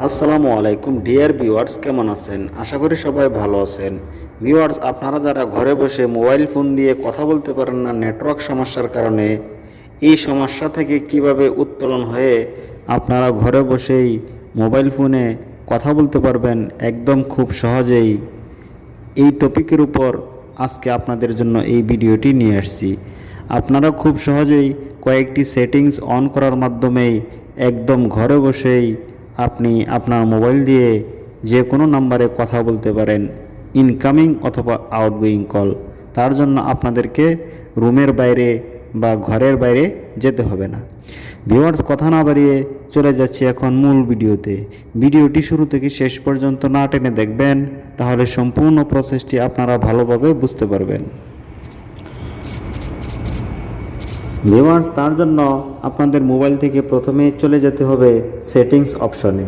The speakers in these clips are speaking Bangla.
আসসালামু আলাইকুম, ডিয়ার ভিউয়ার্স, কেমন আছেন? আশা করি সবাই ভালো আছেন। ভিউয়ার্স, আপনারা যারা ঘরে বসে মোবাইল ফোন দিয়ে কথা বলতে পারেন না, নেটওয়ার্ক সমস্যার কারণে, এই সমস্যা থেকে কীভাবে উত্তোলন হয়ে আপনারা ঘরে বসেই মোবাইল ফোনে কথা বলতে পারবেন, একদম খুব সহজেই। এই টপিকের উপর আজকে আপনাদের জন্য এই ভিডিওটি নিয়ে আসছি। আপনারা খুব সহজেই কয়েকটি সেটিংস অন করার মাধ্যমেই একদম ঘরে বসেই আপনি আপনার মোবাইল দিয়ে যে কোনো নাম্বারে কথা বলতে পারেন ইনকামিং অথবা আউটগোয়িং কল তার জন্য আপনাদেরকে রুমের বাইরে বা ঘরের বাইরে যেতে হবে না। ভিউয়ার্স, কথা না বাড়িয়ে চলে যাচ্ছি এখন মূল ভিডিওতে। ভিডিওটি শুরু থেকে শেষ পর্যন্ত না টেনে দেখবেন, তাহলে সম্পূর্ণ প্রসেসটি আপনারা ভালোভাবে বুঝতে পারবেন। ভিউয়ার্স তার জন্য আপনাদের মোবাইল থেকে প্রথমে চলে যেতে হবে সেটিংস অপশনে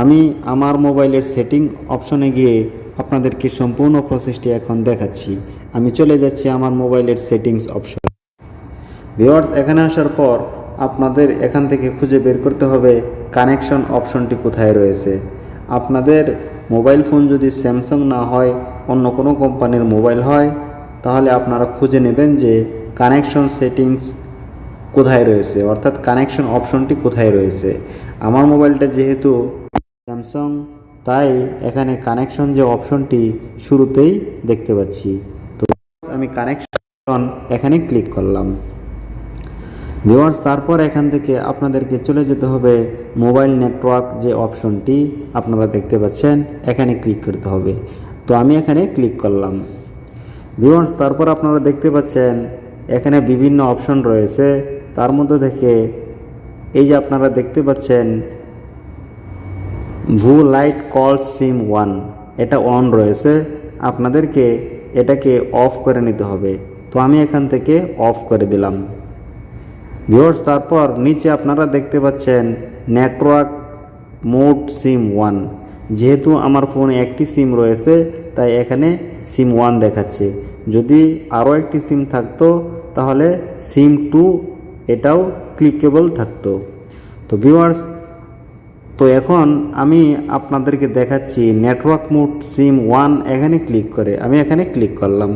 আমি আমার মোবাইলের সেটিং অপশনে গিয়ে আপনাদেরকে সম্পূর্ণ প্রসেসটি এখন দেখাচ্ছি। আমি চলে যাচ্ছি আমার মোবাইলের সেটিংস অপশন ভিওয়ার্স এখানে আসার পর আপনাদের এখান থেকে খুঁজে বের করতে হবে কানেকশন অপশনটি কোথায় রয়েছে। আপনাদের মোবাইল ফোন যদি স্যামসাং না হয়, অন্য কোনো কোম্পানির মোবাইল হয়, তাহলে আপনারা খুঁজে নেবেন যে কানেকশন সেটিংস কোথায় রয়েছে? অর্থাৎ কানেকশন অপশনটি কোথায় রয়েছে? আমার মোবাইলটা যেহেতু স্যামসাং তাই এখানে কানেকশন যে অপশনটি শুরুতেই দেখতে পাচ্ছি। তো আমি কানেকশন এখানে ক্লিক করলাম। ভিওয়ার্স তারপর এখান থেকে আপনাদেরকে চলে যেতে হবে মোবাইল নেটওয়ার্ক যে অপশনটি আপনারা দেখতে পাচ্ছেন, এখানে ক্লিক করতে হবে। তো আমি এখানে ক্লিক করলাম। ভিওয়ার্স তারপর আপনারা দেখতে পাচ্ছেন, এখানে বিভিন্ন অপশন রয়েছে। তার মধ্যে থেকে এই যে আপনারা দেখতে পাচ্ছেন VoLTE call SIM one, এটা অন রয়েছে। আপনাদেরকে এটাকে অফ করে নিতে হবে। তো আমি এখান থেকে অফ করে দিলাম। ভিওর্স তারপর নিচে আপনারা দেখতে পাচ্ছেন নেটওয়ার্ক মোড সিম ওয়ান। যেহেতু আমার ফোনে একটি সিম রয়েছে, তাই এখানে সিম ওয়ান দেখাচ্ছে। যদি আরও একটি সিম থাকতো, তাহলে সিম টু এটাও ক্লিকেবল থাকতো। তো ভিউয়ার্স তো এখন আমি আপনাদেরকে দেখাচ্ছি নেটওয়ার্ক মোড সিম ওয়ান এখানে ক্লিক করে। আমি এখানে ক্লিক করলাম।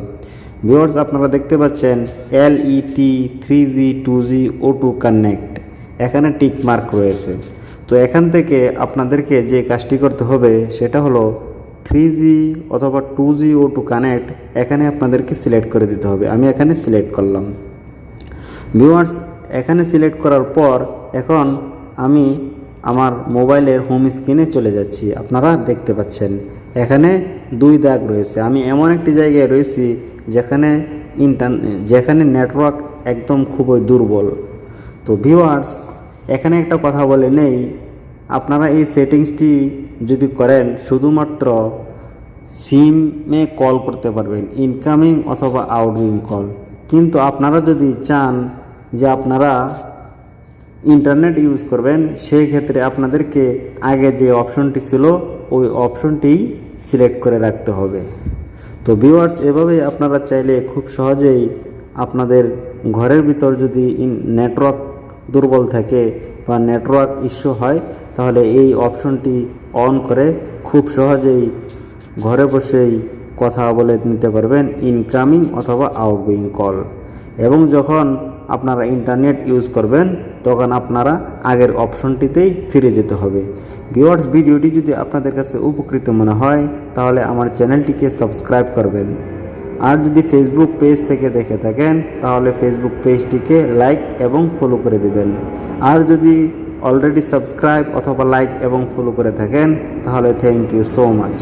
ভিউয়ার্স আপনারা দেখতে পাচ্ছেন L T E three G two G auto connect এখানে টিক মার্ক রয়েছে। তো এখান থেকে আপনাদেরকে যে কাজটি করতে হবে, সেটা হলো থ্রি জি অথবা টু জি ও টু কানেক্ট এখানে আপনাদেরকে সিলেক্ট করে দিতে হবে। আমি এখানে সিলেক্ট করলাম। ভিউয়ার্স এখানে সিলেক্ট করার পর এখন আমি আমার মোবাইলের হোম স্ক্রিনে চলে যাচ্ছি। আপনারা দেখতে পাচ্ছেন। এখানে দুই দাগ রয়েছে। আমি এমন একটি জায়গায় রয়েছি যেখানে ইন্টার যেখানে নেটওয়ার্ক একদম খুবই দুর্বল। তো ভিউয়ার্স এখানে একটা কথা বলে নেই। আপনারা এই সেটিংসটি যদি করেন, শুধুমাত্র সিমে কল করতে পারবেন ইনকামিং অথবা আউটগোয়িং কল কিন্তু আপনারা যদি চান যে আপনারা ইন্টারনেট ইউজ করবেন, সেই ক্ষেত্রে আপনাদেরকে আগে যে অপশনটি ছিল, ওই অপশনটি সিলেক্ট করে রাখতে হবে। তো ভিউয়ার্স এভাবেই আপনারা চাইলে খুব সহজেই আপনাদের ঘরের ভিতর যদি নেটওয়ার্ক দুর্বল থাকে বা নেটওয়ার্ক ইস্যু হয়, তাহলে এই অপশনটি অন করে খুব সহজেই ঘরে বসেই কথা বলে নিতে পারবেন ইনকামিং অথবা আউটগোয়িং কল এবং যখন আপনারা ইন্টারনেট ইউজ করবেন, তখন আপনারা আগের অপশনটিতেই ফিরে যেতে হবে। ভিওয়ার্স ভিডিওটি যদি আপনাদের কাছে উপকৃত মনে হয়, তাহলে আমার চ্যানেলটিকে সাবস্ক্রাইব করবেন। আর যদি ফেসবুক পেজ থেকে দেখে থাকেন, তাহলে ফেসবুক পেজটিকে লাইক এবং ফলো করে দেবেন। আর যদি অলরেডি সাবস্ক্রাইব অথবা লাইক এবং ফলো করে থাকেন, তাহলে থ্যাংক ইউ সো মাচ